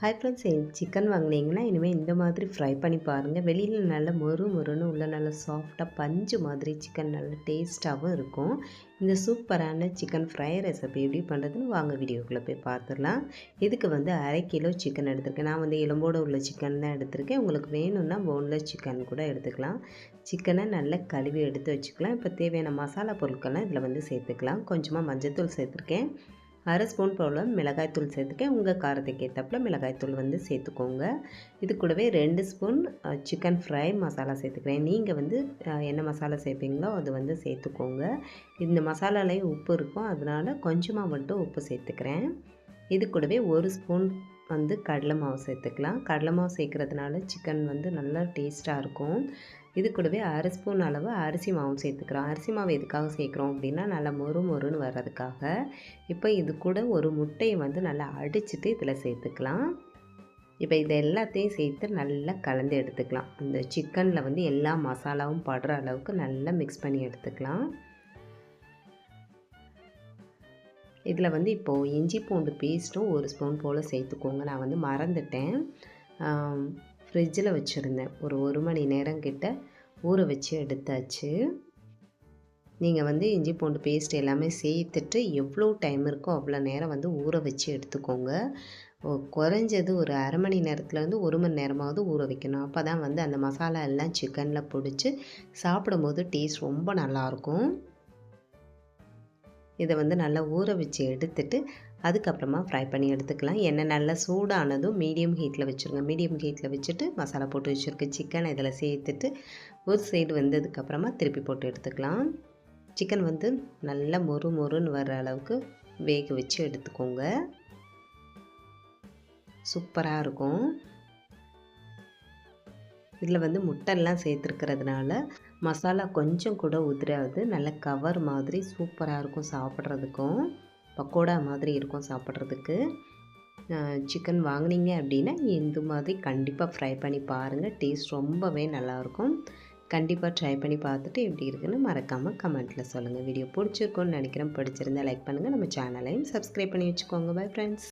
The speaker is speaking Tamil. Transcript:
ஹாய் ஃப்ரெண்ட்ஸ் சிக்கன் வாங்கினீங்கன்னா இனிமேல் இந்த மாதிரி ஃப்ரை பண்ணி பாருங்கள் வெளியில் நல்ல மொறு மொறுன்னு உள்ள நல்லா சாஃப்டாக பஞ்சு மாதிரி சிக்கன் நல்ல டேஸ்ட்டாகவும் இருக்கும். இந்த சூப்பரான சிக்கன் ஃப்ரை ரெசிபி எப்படி பண்ணுறதுன்னு வாங்க வீடியோக்குள்ளே போய் பார்த்துடலாம் இதுக்கு வந்து அரை கிலோ சிக்கன் எடுத்திருக்கேன். நான் வந்து எலும்போடு உள்ள சிக்கன் தான் எடுத்திருக்கேன். உங்களுக்கு வேணும்னா போன்லெஸ் சிக்கன் கூட எடுத்துக்கலாம். சிக்கனை நல்லா கழுவி எடுத்து வச்சுக்கலாம். இப்போ தேவையான மசாலா பொருட்கள்லாம் இதில் வந்து சேர்த்துக்கலாம். கொஞ்சமாக மஞ்சத்தூள் சேர்த்துருக்கேன். அரை ஸ்பூன் போல் மிளகாய்த்தூள் சேர்த்துக்கேன். உங்கள் காரத்துக்கு ஏற்றப்பில் மிளகாய்த்தூள் வந்து சேர்த்துக்கோங்க. இது கூடவே ரெண்டு ஸ்பூன் சிக்கன் ஃப்ரை மசாலா சேர்த்துக்கிறேன். நீங்கள் வந்து என்ன மசாலா சேர்ப்பீங்களோ அது வந்து சேர்த்துக்கோங்க. இந்த மசாலாலேயும் உப்பு இருக்கும். அதனால் கொஞ்சமாக மட்டும் உப்பு சேர்த்துக்கிறேன். இது கூடவே ஒரு ஸ்பூன் வந்து கடலை மாவு சேர்த்துக்கலாம். கடலை மாவு சேர்க்குறதுனால சிக்கன் வந்து நல்லா டேஸ்ட்டாக இருக்கும். இது கூடவே அரை ஸ்பூன் அளவு அரிசி மாவும் சேர்த்துக்கிறோம். அரிசி மாவு எதுக்காக சேர்க்குறோம் அப்படின்னா நல்லா மொறு மொறுன்னு வர்றதுக்காக. இப்போ இது கூட ஒரு முட்டையை வந்து நல்லா அடிச்சுட்டு இதில் சேர்த்துக்கலாம். இப்போ இது எல்லாத்தையும் சேர்த்து நல்லா கலந்து எடுத்துக்கலாம். இந்த சிக்கனில் வந்து எல்லா மசாலாவும் படுற அளவுக்கு நல்லா மிக்ஸ் பண்ணி எடுத்துக்கலாம். இதில் வந்து இப்போது இஞ்சி பூண்டு பேஸ்ட்டும் ஒரு ஸ்பூன் போல் சேர்த்துக்கோங்க. நான் வந்து மறந்துட்டேன். ஃப்ரிட்ஜில் வச்சுருந்தேன். ஒரு ஒரு மணி நேரம் கிட்ட ஊற வச்சு எடுத்தாச்சு. நீங்கள் வந்து இஞ்சி பூண்டு பேஸ்ட் எல்லாமே சேர்த்துட்டு எவ்வளோ டைம் இருக்கோ அவ்வளோ நேரம் வந்து ஊற வச்சு எடுத்துக்கோங்க. குறைஞ்சது ஒரு அரை மணி நேரத்துலேருந்து ஒரு மணி நேரமாவது ஊற வைக்கணும். அப்போ தான் வந்து அந்த மசாலா எல்லாம் சிக்கனில் பிடிச்சி சாப்பிடும்போது டேஸ்ட் ரொம்ப நல்லாயிருக்கும் இதை வந்து நல்லா ஊற வச்சு எடுத்துட்டு அதுக்கப்புறமா ஃப்ரை பண்ணி எடுத்துக்கலாம். எண்ணெய் நல்லா சூடானதும் மீடியம் ஹீட்டில் வச்சுருங்க. மீடியம் ஹீட்டில் வச்சுட்டு மசாலா போட்டு வச்சுருக்க சிக்கன் இதில் சேர்த்துட்டு ஒரு சைடு வந்ததுக்கப்புறமா திருப்பி போட்டு எடுத்துக்கலாம். சிக்கன் வந்து நல்லா மொறு மொறுன்னு வர அளவுக்கு வேக வச்சு எடுத்துக்கோங்க. சூப்பராக இருக்கும். இதில் வந்து முட்டைலாம் சேர்த்துருக்கிறதுனால மசாலா கொஞ்சம் கூட உதிராது. நல்ல கவர் மாதிரி சூப்பராக இருக்கும் சாப்பிட்றதுக்கும். பக்கோடா மாதிரி இருக்கும் சாப்பிட்றதுக்கு. சிக்கன் வாங்கினீங்க அப்படின்னா இந்த மாதிரி கண்டிப்பாக ஃப்ரை பண்ணி பாருங்கள் டேஸ்ட் ரொம்பவே நல்லாயிருக்கும். கண்டிப்பாக ட்ரை பண்ணி பார்த்துட்டு எப்படி இருக்குன்னு மறக்காமல் கமெண்ட்டில் சொல்லுங்கள் வீடியோ பிடிச்சிருக்கோன்னு நினைக்கிறேன். பிடிச்சிருந்தா லைக் பண்ணுங்கள் நம்ம சேனலையும் சப்ஸ்கிரைப் பண்ணி வச்சுக்கோங்க. Bye friends